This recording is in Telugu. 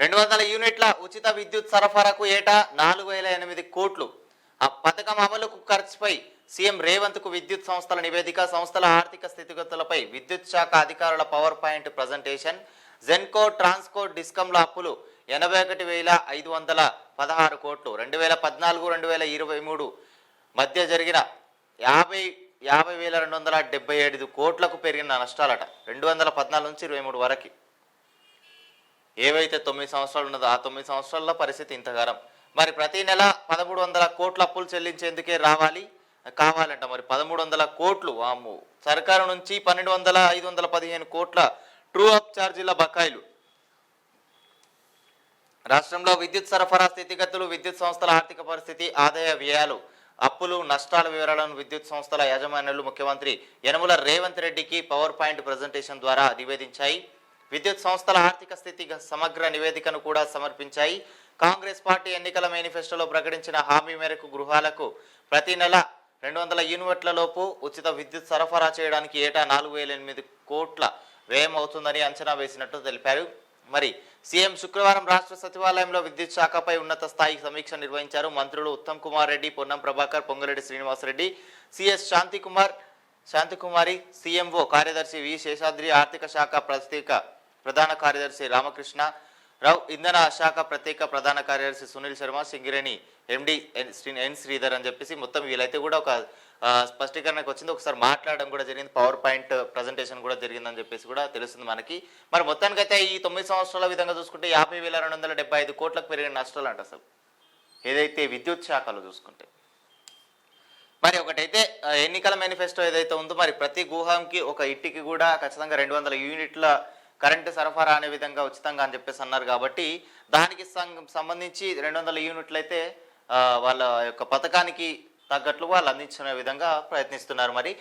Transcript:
రెండు వందల యూనిట్ల ఉచిత విద్యుత్ సరఫరాకు ఏటా నాలుగు వేల ఎనిమిది కోట్లు. ఆ పథకం అమలుకు ఖర్చుపై సీఎం రేవంత్కు విద్యుత్ సంస్థల నివేదిక సంస్థల ఆర్థిక స్థితిగతులపై విద్యుత్ శాఖ అధికారుల power point presentation Genco Transco డిస్కంల అప్పులు ఎనభై ఒకటి వేల ఐదు వందల పదహారు కోట్లు. రెండు వేల పద్నాలుగు రెండు వేల ఇరవై మూడు మధ్య జరిగిన యాభై యాభై వేల రెండు వందల డెబ్బై ఐదు కోట్లకు పెరిగిన నష్టాలట. రెండు వందల పద్నాలుగు నుంచి ఇరవై మూడు వరకు. ఏవైతే తొమ్మిది సంవత్సరాలు ఉన్నదో ఆ తొమ్మిది సంవత్సరాల పరిస్థితి ఇంతగారం మరి ప్రతి నెల పదమూడు వందల కోట్ల అప్పులు చెల్లించేందుకే రావాలి? కావాలంట మరి పదమూడు వందల కోట్లు వాము సర్కారు నుంచి పన్నెండు వందల ఐదు వందల పదిహేను కోట్ల ట్రూ అప్ ఛార్జీల బకాయిలు. రాష్ట్రంలో విద్యుత్ సరఫరా స్థితిగతులు విద్యుత్ సంస్థల ఆర్థిక పరిస్థితి ఆదాయ వ్యయాలు అప్పులు నష్టాల వివరాలను విద్యుత్ సంస్థల యాజమాన్యాలు ముఖ్యమంత్రి యనమల రేవంత్ రెడ్డికి పవర్ పాయింట్ ప్రజెంటేషన్ ద్వారా నివేదించాయి. విద్యుత్ సంస్థల ఆర్థిక స్థితి సమగ్ర నివేదికను కూడా సమర్పించాయి. కాంగ్రెస్ పార్టీ ఎన్నికల మేనిఫెస్టోలో ప్రకటించిన హామీ మేరకు గృహాలకు ప్రతి నెల రెండు వందల యూనిట్లలోపు ఉచిత విద్యుత్ సరఫరా చేయడానికి ఏటా నాలుగు వేల ఎనిమిది కోట్ల వ్యయం అవుతుందని అంచనా వేసినట్టు తెలిపారు. మరి సీఎం శుక్రవారం రాష్ట్ర సచివాలయంలో విద్యుత్ శాఖపై ఉన్నత స్థాయి సమీక్ష నిర్వహించారు మంత్రులు ఉత్తమ్ కుమార్ రెడ్డి పొన్నం ప్రభాకర్ పొంగిరెడ్డి శ్రీనివాసరెడ్డి సిఎస్ శాంతికుమార్ శాంతికుమారి సీఎంఓ కార్యదర్శి వి. శేషాద్రి ఆర్థిక శాఖ ప్రత్యేక ప్రధాన కార్యదర్శి రామకృష్ణ రావు ఇంధన శాఖ ప్రత్యేక ప్రధాన కార్యదర్శి సునీల్ శర్మ సింగిరేణి ఎండి ఎన్ శ్రీ ఎన్ శ్రీధర్ అని చెప్పేసి మొత్తం వీళ్ళైతే కూడా ఒక స్పష్టీకరణకు వచ్చింది. ఒకసారి మాట్లాడడం కూడా జరిగింది. పవర్ పాయింట్ ప్రజెంటేషన్ కూడా జరిగిందని చెప్పేసి కూడా తెలుస్తుంది మనకి. మరి మొత్తానికైతే ఈ తొమ్మిది సంవత్సరాల విధంగా చూసుకుంటే యాభై వేల రెండు వందల డెబ్బై ఐదు కోట్లకు పెరిగిన నష్టాలు అంట అసలు. ఏదైతే విద్యుత్ శాఖలో చూసుకుంటే. మరి ఒకటైతే ఎన్నికల మేనిఫెస్టో ఏదైతే ఉందో మరి ప్రతి గృహంకి ఒక ఇంటికి కూడా ఖచ్చితంగా రెండు వందల యూనిట్ల కరెంటు సరఫరా అనే విధంగా ఉచితంగా అని చెప్పేసి అన్నారు కాబట్టి దానికి సంబంధించి రెండు వందల యూనిట్లు అయితే వాళ్ళ యొక్క పథకానికి తగ్గట్లు వాళ్ళు అందించిన విధంగా ప్రయత్నిస్తున్నారు మరి.